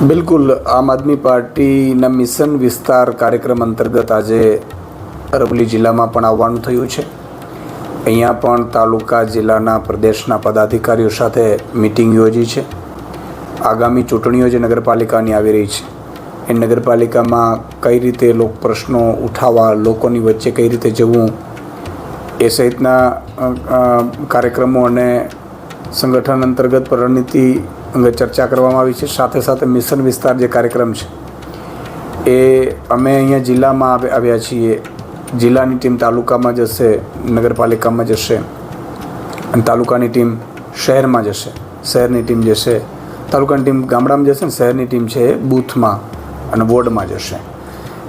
બિલકુલ, આમ આદમી પાર્ટીના મિશન વિસ્તાર કાર્યક્રમ અંતર્ગત આજે અરવલ્લી જિલ્લામાં પણ આવવાનું થયું છે. અહીંયા પણ તાલુકા, જિલ્લાના પ્રદેશના પદાધિકારીઓ સાથે મિટિંગ યોજી છે. આગામી ચૂંટણીઓ જે નગરપાલિકાની આવી રહી છે, એ નગરપાલિકામાં કઈ રીતે લોક પ્રશ્નો ઉઠાવવા, લોકોની વચ્ચે કઈ રીતે જવું, એ સહિતના કાર્યક્રમો અને સંગઠન અંતર્ગત રણનીતિ અંગે ચર્ચા કરવામાં આવી છે. સાથે સાથે મિશન વિસ્તાર જે કાર્યક્રમ છે, એ અમે અહીંયા જિલ્લામાં આવ- આવ્યા છીએ. જિલ્લાની ટીમ તાલુકામાં જશે, નગરપાલિકામાં જશે, અને તાલુકાની ટીમ શહેરમાં જશે. શહેરની ટીમ જશે તાલુકાની ટીમ ગામડામાં જશે ને શહેરની ટીમ છે એ બૂથમાં અને વોર્ડમાં જશે.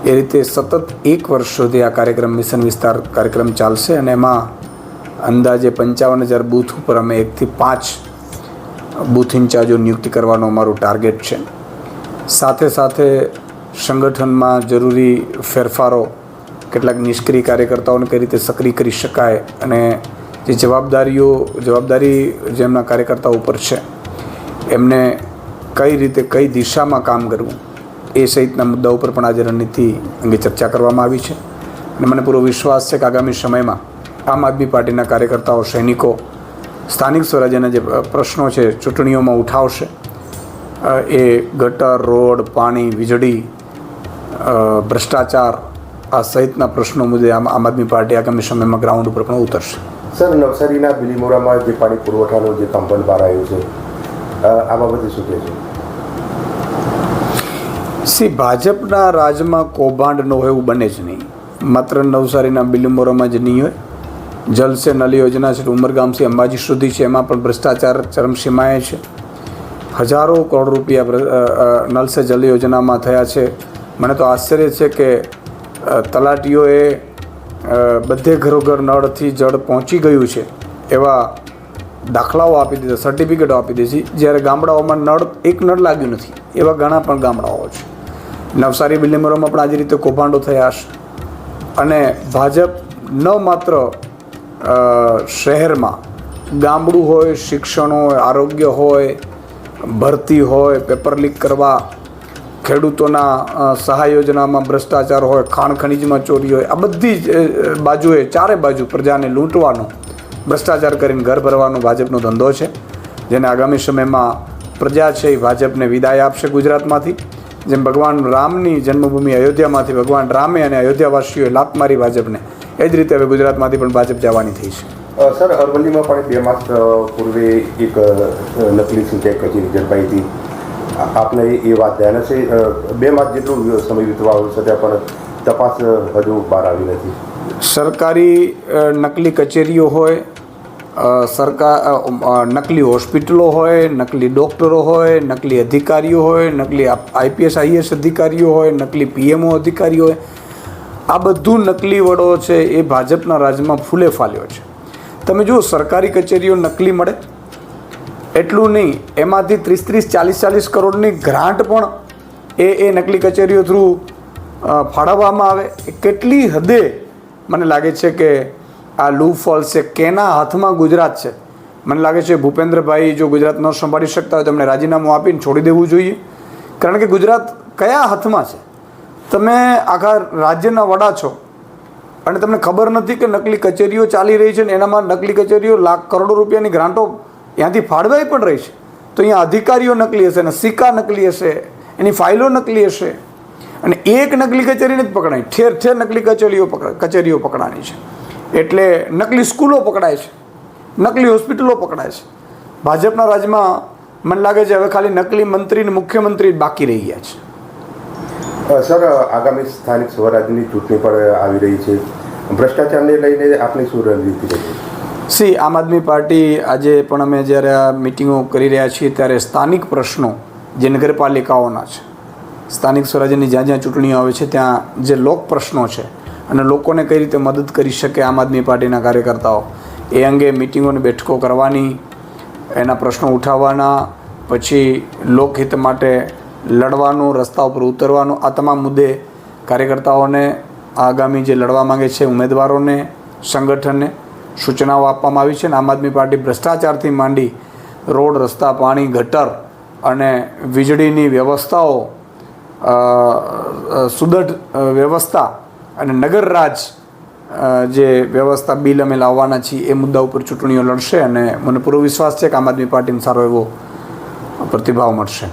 એ રીતે સતત એક વર્ષ સુધી આ કાર્યક્રમ, મિશન વિસ્તાર કાર્યક્રમ ચાલશે અને એમાં અંદાજે પંચાવન હજાર બૂથ ઉપર અમે એકથી પાંચ બૂથ ઇન્ચાર્જો નિયુક્તિ કરવાનો અમારું ટાર્ગેટ છે. સાથે સાથે સંગઠનમાં જરૂરી ફેરફારો, કેટલાક નિષ્ક્રિય કાર્યકર્તાઓને કઈ રીતે સક્રિય કરી શકાય અને જે જવાબદારીઓ, જવાબદારી જેમના કાર્યકર્તાઓ ઉપર છે, એમને કઈ રીતે કઈ દિશામાં કામ કરવું, એ સહિતના મુદ્દા ઉપર પણ આજે રણનીતિ અંગે ચર્ચા કરવામાં આવી છે. અને મને પૂરો વિશ્વાસ છે કે આગામી સમયમાં આમ આદમી પાર્ટીના કાર્યકર્તાઓ, સૈનિકો સ્થાનિક સ્વરાજ્યના જે પ્રશ્નો છે ચૂંટણીઓમાં ઉઠાવશે એ ગટર રોડ પાણી વીજળી ભ્રષ્ટાચાર આ સહિતના પ્રશ્નો મુદ્દે આમ આમ આદમી પાર્ટી આગામી સમયમાં ગ્રાઉન્ડ ઉપર પણ ઉતરશે. સર નવસારીના બિલીમોરામાં જે પાણી પુરવઠાનો જે કંપન બહાર આવ્યું છે આ બાબતે શું કહેશો સી ભાજપના રાજમાં કૌભાંડ ન હોય એવું બને જ નહીં. માત્ર નવસારીના બિલીમોરામાં જ નહીં હોય. જલ સે નલ યોજના છે ઉમરગામથી અંબાજી સુધી છે, એમાં પણ ભ્રષ્ટાચાર ચરમસીમાએ છે. હજારો કરોડ રૂપિયા નલ સે જલ યોજનામાં થયા છે. મને તો આશ્ચર્ય છે કે તલાટીઓએ બધે ઘરોઘર નળથી જળ પહોંચી ગયું છે, એવા દાખલાઓ આપી દીધા સર્ટિફિકેટો આપી દીધી જ્યારે ગામડાઓમાં નળ, એક નળ લાગ્યું નથી, એવા ઘણા પણ ગામડાઓ છે. નવસારી બિલ્લીમરોમાં પણ આજે રીતે કૌભાંડો થયા હશે. અને ભાજપ ન માત્ર શહેરમાં ગામડું હોય, શિક્ષણ હોય, આરોગ્ય હોય, ભરતી હોય, પેપર લીક કરવા, ખેડૂતોના સહાય યોજનામાં ભ્રષ્ટાચાર હોય, ખાણ ખનીજમાં ચોરી હોય, આ બધી જ બાજુએ, ચારે બાજુ પ્રજાને લૂંટવાનો, ભ્રષ્ટાચાર કરીને ઘર ભરવાનો ભાજપનો ધંધો છે, જેને આગામી સમયમાં પ્રજા છે એ ભાજપને વિદાય આપશે ગુજરાતમાંથી. જેમ ભગવાન રામની જન્મભૂમિ અયોધ્યામાંથી ભગવાન રામે અને અયોધ્યાવાસીઓએ લાત મારી ભાજપને એ જ રીતે હવે ગુજરાતમાંથી પણ ભાજપ જવાની થઈ છે. સર અરવલ્લીમાં પણ બે માસ પૂર્વે એક નકલી સિંચાઈ કચેરી ઝડપાઈ હતી આપને એ વાત ધ્યાન છે બે માસ જેટલો સમય વીતવા આવ્યો છતાં પણ તપાસ હજુ બહાર આવી નથી. સરકારી નકલી કચેરીઓ હોય સરકાર નકલી હોસ્પિટલો હોય નકલી ડૉક્ટરો હોય નકલી અધિકારીઓ હોય નકલી આઈપીએસ આઈએસ અધિકારીઓ હોય નકલી પીએમઓ અધિકારીઓ હોય આ બધું નકલી વડો છે એ ભાજપના રાજમાં ફૂલે ફાલ્યો છે. તમે જુઓ, સરકારી કચેરીઓ નકલી મળે? એટલું નહીં, એમાંથી ત્રીસ ત્રીસ ચાલીસ ચાલીસ કરોડની ગ્રાન્ટ પણ એ એ નકલી કચેરીઓ થ્રુ ફાળવવામાં આવે. કેટલી હદે મને લાગે છે કે આ લૂ ફોલ છે, કેના હાથમાં ગુજરાત છે? મને લાગે છે ભૂપેન્દ્રભાઈ જો ગુજરાત ન સંભાળી શકતા હોય તો એમણે રાજીનામું આપીને છોડી દેવું જોઈએ. કારણ કે ગુજરાત કયા હાથમાં છે? તમે આખા રાજ્યના વડા છો અને તમને ખબર નથી કે નકલી કચેરીઓ ચાલી રહી છે ને એનામાં નકલી કચેરીઓ લાખ કરોડો રૂપિયાની ગ્રાન્ટો ત્યાંથી ફાળવાઈ પણ રહી છે. તો અહીંયા અધિકારીઓ નકલી હશે ને સિક્કા નકલી હશે, એની ફાઇલો નકલી હશે અને એક નકલી કચેરી નથી પકડાય. ઠેર ઠેર નકલી કચેરીઓ પકડ કચેરીઓ પકડાની છે. એટલે નકલી સ્કૂલો પકડાય છે. નકલી હોસ્પિટલો પકડાય છે. ભાજપના રાજમાં મને લાગે છે હવે ખાલી નકલી મંત્રી ને મુખ્યમંત્રી જ બાકી રહી ગયા છે. સર, આગામી સ્થાનિક સ્વરાજ્યની ચૂંટણી પણ આવી રહી છે. ભ્રષ્ટાચારને લઈને આપની શું રણનીતિ રહી સી, આમ આદમી પાર્ટી આજે પણ અમે જ્યારે આ મિટિંગો કરી રહ્યા છીએ ત્યારે સ્થાનિક પ્રશ્નો જે નગરપાલિકાઓના છે, સ્થાનિક સ્વરાજ્યની જ્યાં જ્યાં ચૂંટણીઓ આવે છે, ત્યાં જે લોક પ્રશ્નો છે અને લોકોને કઈ રીતે મદદ કરી શકે આમ આદમી પાર્ટીના કાર્યકર્તાઓ, એ અંગે મિટિંગોની બેઠકો કરવાની, એના પ્રશ્નો ઉઠાવવાના, પછી લોકહિત માટે લડવાનું, રસ્તા ઉપર ઉતરવાનું, આ તમામ મુદ્દે કાર્યકર્તાઓને આગામી જે લડવા માંગે છે ઉમેદવારોને, સંગઠનને સૂચનાઓ આપવામાં આવી છે અને આમ આદમી પાર્ટી ભ્રષ્ટાચારથી માંડી રોડ, રસ્તા, પાણી, ગટર અને વીજળીની વ્યવસ્થાઓ સુદૃઢ વ્યવસ્થા અને નગર રાજ જે વ્યવસ્થા બિલ અમે લાવવાના છીએ એ મુદ્દા ઉપર ચૂંટણીઓ લડશે અને મને પૂરો વિશ્વાસ છે કે આમ આદમી પાર્ટીને સારો એવો પ્રતિભાવ મળશે.